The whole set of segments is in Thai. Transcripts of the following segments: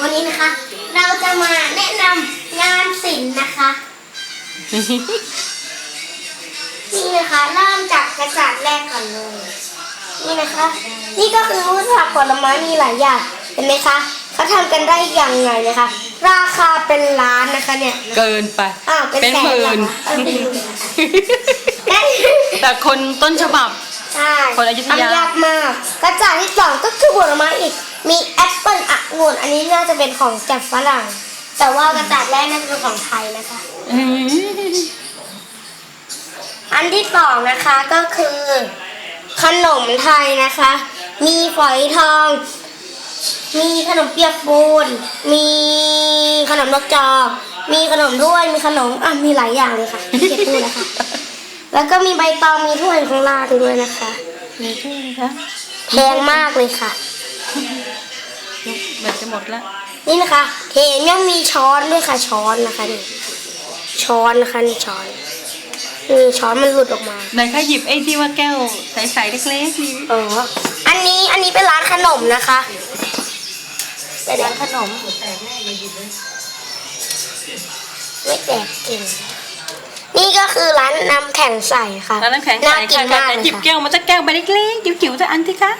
วันนี้นะคะ เราจะมาแนะนำงานศิลป์นะคะนี่นะคะเริ่มจากกระจาดแรกก่อนเลยนี่นะคะ นี่ก็คือผักผลไม้มีหลายอย่างเห็นไหมคะเขาทำกันได้อย่างไงนะคะ ราคาเป็นล้านนะคะเนี่ยเกินไปอ้าวเป็นเป็นแสหนมื่เหรอนคะเออเป็นหมื่นได้แต่คนต้นฉบับใช่คนอยุธยาทำยากมากกระจาดที่สองก็คือผลไม้อีก มีแอปเปิล องุ่นอันนี้น่าจะเป็นของจากฝรั่ง แต่ว่ากระจาดแรกน่าจะเป็นของไทยนะคะ อันที่สองนะคะก็คือ ขนมไทยนะคะ มีฝอยทอง มีขนมเปียกปูน มีขนมนกจอกมีขนมถ้วยมีขนมอะมีหลายอย่างเลยค่ะที่จะพูดนะคะแล้วก็มีใบตองมีถ้วยข้างล่างด้วยนะคะมีชื่อคะแพงมากเลยค่ะ แมันจะหมดแล้ว นี่นะคะเห็นยังมีช้อนด้วยค่ะช้อนนะคะนี่ช้อนนะคะนี่ช้อนนี่ช้อนมันหลุดออกมาไหนคะหยิบไอ้ที่ว่าแก้วใสๆเล็กๆนี่อ๋ออันนี้อันนี้เป็นร้านขนมนะคะเป็นร้านขนมไม่แตกเก่งนี่ก็คือร้านน้ำแข็งใสค่ะแล้วน้ำแข็งใสน่ากิค่ะนมากแต่หยิบแก้วมาจะแก้วใบเล็กๆจิ๋วๆจะอันที่คะ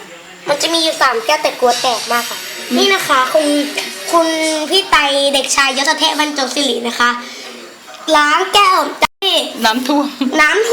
มันจะมีอยู่สามแก้วแต่กลัวแตกมากค่ะ นี่นะคะคุณคุณพี่ไตเด็กชายยศเทพบรรจงศิรินะคะ ล้างแก้วที่น้ำท่วมน้ำ